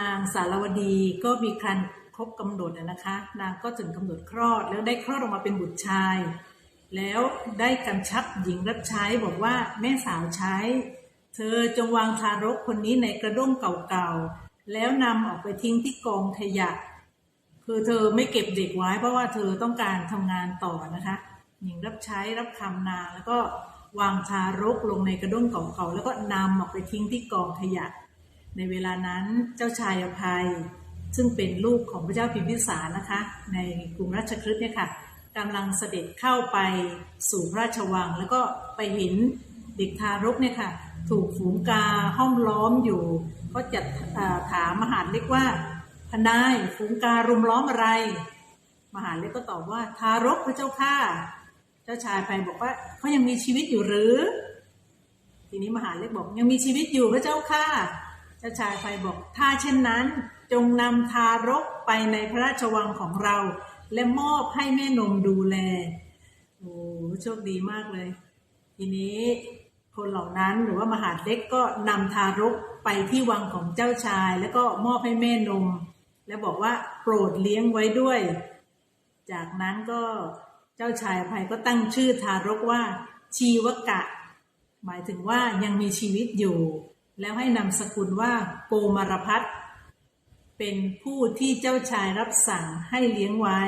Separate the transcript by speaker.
Speaker 1: นางสารวดีก็มีครรภ์ครบกำหนดนะคะ นางก็ถึงกำหนดคลอดแล้วได้คลอดออกมาเป็นบุตรชาย แล้วได้กำชับหญิงรับใช้บอกว่าแม่สาวใช้ เธอจงวางทารกคนนี้ในกระด้งเก่าๆ แล้วนำออกไปทิ้งที่กองขยะ คือเธอไม่เก็บเด็กไว้เพราะว่าเธอต้องการทำงานต่อนะคะ หญิงรับใช้รับคำนางแล้วก็วางทารกลงในกระด้งเก่าๆแล้วก็นำออกไปทิ้งที่กองขยะ ในเวลานั้นเจ้าชายอภัย ซึ่งเป็นลูกของพระเจ้าพิมพิสารนะคะ ในกรุงราชคฤห์เนี่ยค่ะกำลังเสด็จเข้าไปสู่พระราชวัง แล้วก็ไปเห็นเด็กทารกเนี่ยค่ะ ถูกฝูงกาห้อมล้อมอยู่ ก็จะถามมหาเล็กว่าพนายฝูงการุมล้อมอะไร มหาเล็กก็ตอบว่าทารกพระเจ้าข้าเจ้าชายไปบอกว่าเขายังมีชีวิตอยู่หรือ ทีนี้มหาเล็กบอกยังมีชีวิตอยู่พระเจ้าค่ะ เจ้าชายไฟบอก ถ้าเช่นนั้น จงนำทารกไปในพระราชวังของเรา และมอบให้แม่นมดูแล โอ้โชคดีมากเลย ทีนี้คนเหล่านั้นหรือว่ามหาเล็กก็นำทารกไปที่วังของเจ้าชาย แล้วก็มอบให้แม่นม แล้วบอกว่าโปรดเลี้ยงไว้ด้วย จากนั้นก็เจ้าชายอภัยก็ตั้งชื่อทารกว่าชีวกะ หมายถึงว่ายังมีชีวิตอยู่ แล้วให้นำสกุลว่าโกมารพัฒเป็นผู้ที่เจ้าชายรับสั่งให้เลี้ยงไว้